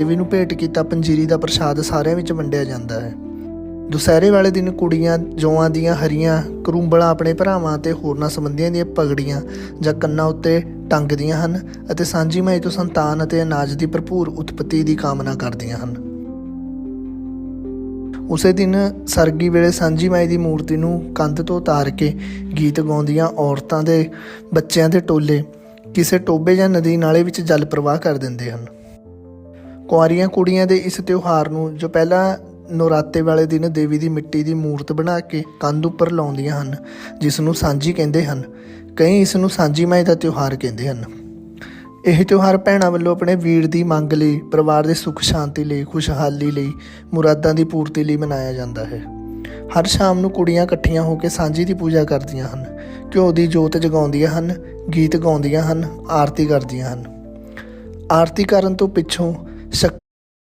ਦੇਵੀ ਨੂੰ ਭੇਟ ਕੀਤਾ, ਪੰਜੀਰੀ ਦਾ ਪ੍ਰਸ਼ਾਦ ਸਾਰਿਆਂ ਵਿੱਚ ਵੰਡਿਆ ਜਾਂਦਾ ਹੈ। ਦੁਸਹਿਰੇ ਵਾਲੇ ਦਿਨ ਕੁੜੀਆਂ ਜੌਆਂ ਦੀਆਂ ਹਰੀਆਂ ਕਰੂੰਬਲਾਂ ਆਪਣੇ ਭਰਾਵਾਂ ਅਤੇ ਹੋਰਨਾਂ ਸੰਬੰਧੀਆਂ ਦੀਆਂ ਪਗੜੀਆਂ ਜਾਂ ਕੰਨਾਂ ਉੱਤੇ ਟੰਗਦੀਆਂ ਹਨ ਅਤੇ ਸਾਂਝੀ ਮਾਈ ਤੋਂ ਸੰਤਾਨ ਅਤੇ ਅਨਾਜ ਦੀ ਭਰਪੂਰ ਉਤਪਤੀ ਦੀ ਕਾਮਨਾ ਕਰਦੀਆਂ ਹਨ। ਉਸੇ ਦਿਨ ਸਰਗੀ ਵੇਲੇ ਸਾਂਝੀ ਮਾਈ ਦੀ ਮੂਰਤੀ ਨੂੰ ਕੰਧ ਤੋਂ ਉਤਾਰ ਕੇ ਗੀਤ ਗਾਉਂਦੀਆਂ ਔਰਤਾਂ ਦੇ ਬੱਚਿਆਂ ਦੇ ਟੋਲੇ ਕਿਸੇ ਟੋਬੇ ਜਾਂ ਨਦੀ ਨਾਲੇ ਵਿੱਚ ਜਲ ਪ੍ਰਵਾਹ ਕਰ ਦਿੰਦੇ ਹਨ। ਕੁਆਰੀਆਂ ਕੁੜੀਆਂ ਦੇ ਇਸ ਤਿਉਹਾਰ ਨੂੰ ਜੋ ਪਹਿਲਾਂ ਨਵਰਾਤੇ ਵਾਲੇ ਦਿਨ ਦੇਵੀ ਦੀ ਮਿੱਟੀ ਦੀ ਮੂਰਤ ਬਣਾ ਕੇ ਕੰਧ ਉੱਪਰ ਲਾਉਂਦੀਆਂ ਹਨ, ਜਿਸ ਨੂੰ ਸਾਂਝੀ ਕਹਿੰਦੇ ਹਨ, ਕਈ ਇਸ ਨੂੰ ਸਾਂਝੀ ਮਾਈ ਦਾ ਤਿਉਹਾਰ ਕਹਿੰਦੇ ਹਨ। ਇਹ ਤਿਉਹਾਰ ਭੈਣਾਂ ਵੱਲੋਂ ਆਪਣੇ ਵੀਰ ਦੀ ਮੰਗ ਲਈ, ਪਰਿਵਾਰ ਦੇ ਸੁੱਖ, ਸ਼ਾਂਤੀ ਲਈ, ਖੁਸ਼ਹਾਲੀ ਲਈ, ਮੁਰਾਦਾਂ ਦੀ ਪੂਰਤੀ ਲਈ ਮਨਾਇਆ ਜਾਂਦਾ ਹੈ। ਹਰ ਸ਼ਾਮ ਨੂੰ ਕੁੜੀਆਂ ਇਕੱਠੀਆਂ ਹੋ ਕੇ ਸਾਂਝੀ ਦੀ ਪੂਜਾ ਕਰਦੀਆਂ ਹਨ, ਘਿਓ ਦੀ ਜੋਤ ਜਗਾਉਂਦੀਆਂ ਹਨ, ਗੀਤ ਗਾਉਂਦੀਆਂ ਹਨ, ਆਰਤੀ ਕਰਦੀਆਂ ਹਨ। ਆਰਤੀ ਕਰਨ ਤੋਂ ਪਿੱਛੋਂ sa